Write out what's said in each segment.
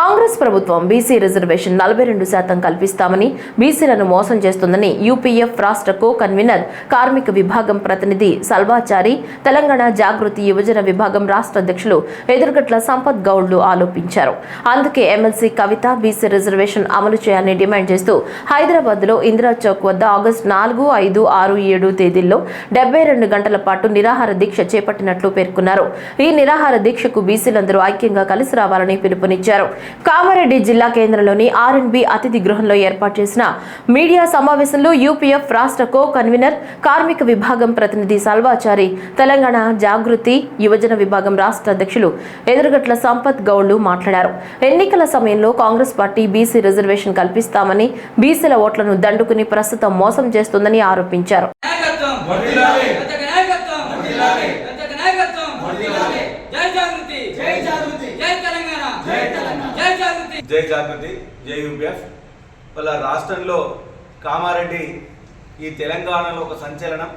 కాంగ్రెస్ ప్రభుత్వం BC reservation నలభై రెండు శాతం కల్పిస్తామని బీసీలను మోసం చేస్తుందని యూపీఎఫ్ రాష్ట్ర కో కన్వీనర్ కార్మిక విభాగం ప్రతినిధి సల్వాచారి తెలంగాణ జాగృతి యువజన విభాగం రాష్ట్ర అధ్యక్షులు ఎదురుగట్ల సంపత్ గౌడ్లు ఆరోపించారు. అందుకే ఎమ్మెల్సీ కవిత బీసీ రిజర్వేషన్ అమలు చేయాలని డిమాండ్ చేస్తూ హైదరాబాద్లో ఇందిరా చౌక్ వద్ద ఆగస్టు నాలుగు ఐదు ఆరు ఏడు తేదీల్లో డెబ్బై రెండు గంటల పాటు నిరాహార దీక్ష చేపట్టినట్లు పేర్కొన్నారు. ఈ నిరాహార దీక్షకు బీసీలందరూ ఐక్యంగా కలిసి రావాలని పిలుపునిచ్చారు. కామారెడ్డి జిల్లా కేంద్రంలోని ఆర్ఎండ్బి అతిథి గృహంలో ఏర్పాటు చేసిన మీడియా సమావేశంలో యూపీఎఫ్ రాష్ట్ర కో కన్వీనర్ కార్మిక విభాగం ప్రతినిధి సల్వాచారి తెలంగాణ జాగృతి యువజన విభాగం రాష్ట్ర అధ్యక్షులు ఎదురుగట్ల సంపత్ గౌడ్లు మాట్లాడారు. ఎన్నికల సమయంలో కాంగ్రెస్ పార్టీ బీసీ రిజర్వేషన్ కల్పిస్తామని బీసీల ఓట్లను దండుకుని ప్రస్తుతం మోసం చేస్తుందని ఆరోపించారు. జై. జై తెలంగాణ. జై జాగృతి జై జాగృతి జై యూపీఎఫ్. వాళ్ళ రాష్ట్రంలో కామారెడ్డి ఈ తెలంగాణలో ఒక సంచలనం.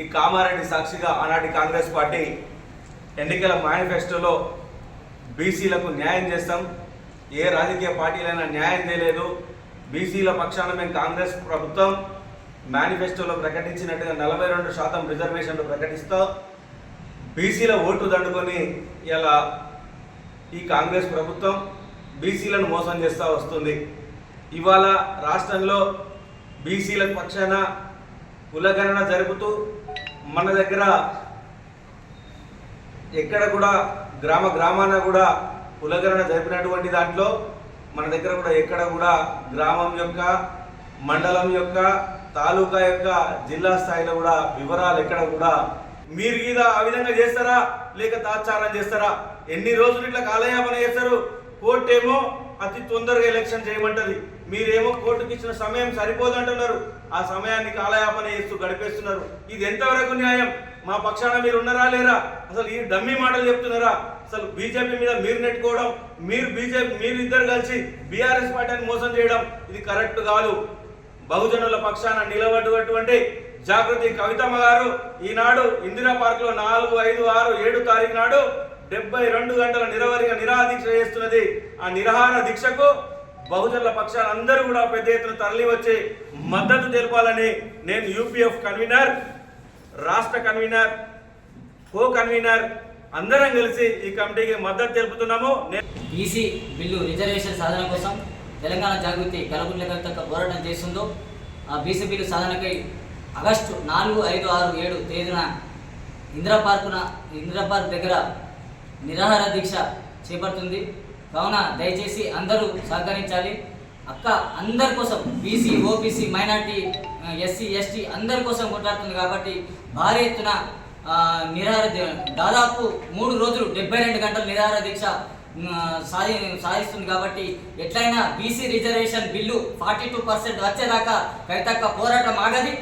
ఈ కామారెడ్డి సాక్షిగా ఆనాటి కాంగ్రెస్ పార్టీ ఎన్నికల మేనిఫెస్టోలో బీసీలకు న్యాయం చేస్తాం. ఏ రాజకీయ పార్టీలైనా న్యాయం చేయలేదు. బీసీల పక్షాన మేము కాంగ్రెస్ ప్రభుత్వం మేనిఫెస్టోలో ప్రకటించినట్టుగా నలభై రెండు శాతం రిజర్వేషన్లు ప్రకటిస్తాం. బీసీల ఓటు దండుకొని ఇలా ఈ కాంగ్రెస్ ప్రభుత్వం బీసీలను మోసం చేస్తూ వస్తుంది. ఇవాళ రాష్ట్రంలో బీసీల పక్షాన కులగణన జరుపుతూ మన దగ్గర ఎక్కడ కూడా గ్రామ గ్రామాన కూడా కులగణన జరిపినటువంటి దాంట్లో మన దగ్గర కూడా ఎక్కడ కూడా గ్రామం యొక్క మండలం యొక్క తాలూకా యొక్క జిల్లా స్థాయిలో కూడా వివరాలు ఎక్కడ కూడా మీరు గీద ఆ విధంగా చేస్తారా? లేక తాత్సారం చేస్తారా? ఎన్ని రోజులు ఇట్లా కాలయాపన చేస్తారు? కోర్టు ఏమో అతి తొందరగా ఎలక్షన్ చేయమంటది. మీరేమో కోర్టుకి ఇచ్చిన సమయం సరిపోదంటున్నారు. ఆ సమయాన్ని కాలయాపన చేస్తూ గడిపేస్తున్నారు. ఇది ఎంతవరకు న్యాయం? మా పక్షాన మీరు ఉన్నారా లేరా? అసలు ఈ డమ్మీ మాటలు చెప్తున్నారా? అసలు బీజేపీ మీద మీరు నెట్టుకోవడం మీరు బీజేపీ మీరు ఇద్దరు కలిసి బీఆర్ఎస్ పార్టీని మోసం చేయడం ఇది కరెక్ట్ కాదు. బహుజనుల పక్షాన నిలబడ్డటువంటి జాగృతి కవితమ్మ గారు ఈనాడు ఇందిరా పార్క్లో నాలుగు ఐదు ఆరు ఏడు తారీఖు నాడు డెబ్బై రెండు గంటల నిరవధిక నిరాదీక్ష చేస్తున్నది ఆ నిరహార దీక్షకు బహుజనుల పక్షాలు అందరూ కూడా పెద్ద ఎత్తున తరలి వచ్చి మద్దతు తెలపాలని నేను యూపీఎఫ్ కన్వీనర్ రాష్ట్ర కన్వీనర్ కో కన్వీనర్ అందరం కలిసి ఈ కమిటీకి మద్దతు తెలుపుతున్నాము. నేను బీసీ బిల్లు రిజర్వేషన్ సాధన కోసం తెలంగాణ జాగృతి కలబుర్ల పోరాటం చేస్తుందో ఆ బీసీ బిల్లు సాధనకై ఆగస్టు నాలుగు ఐదు ఆరు ఏడు తేదీన ఇందిరా పార్కున ఇందిరా పార్క్ దగ్గర నిరాహార దీక్ష చేపడుతుంది. కావున దయచేసి అందరూ సహకరించాలి. అక్క అందరి కోసం BC OBC minority SC ST అందరి కోసం కొట్లాడుతుంది కాబట్టి భారీ ఎత్తున నిరాహార దాదాపు మూడు రోజులు డెబ్బై రెండు గంటల నిరాహార దీక్ష సాధి సాధిస్తుంది కాబట్టి ఎట్లయినా BC reservation bill forty two percent వచ్చేదాకా కవితక్క పోరాటం ఆగది.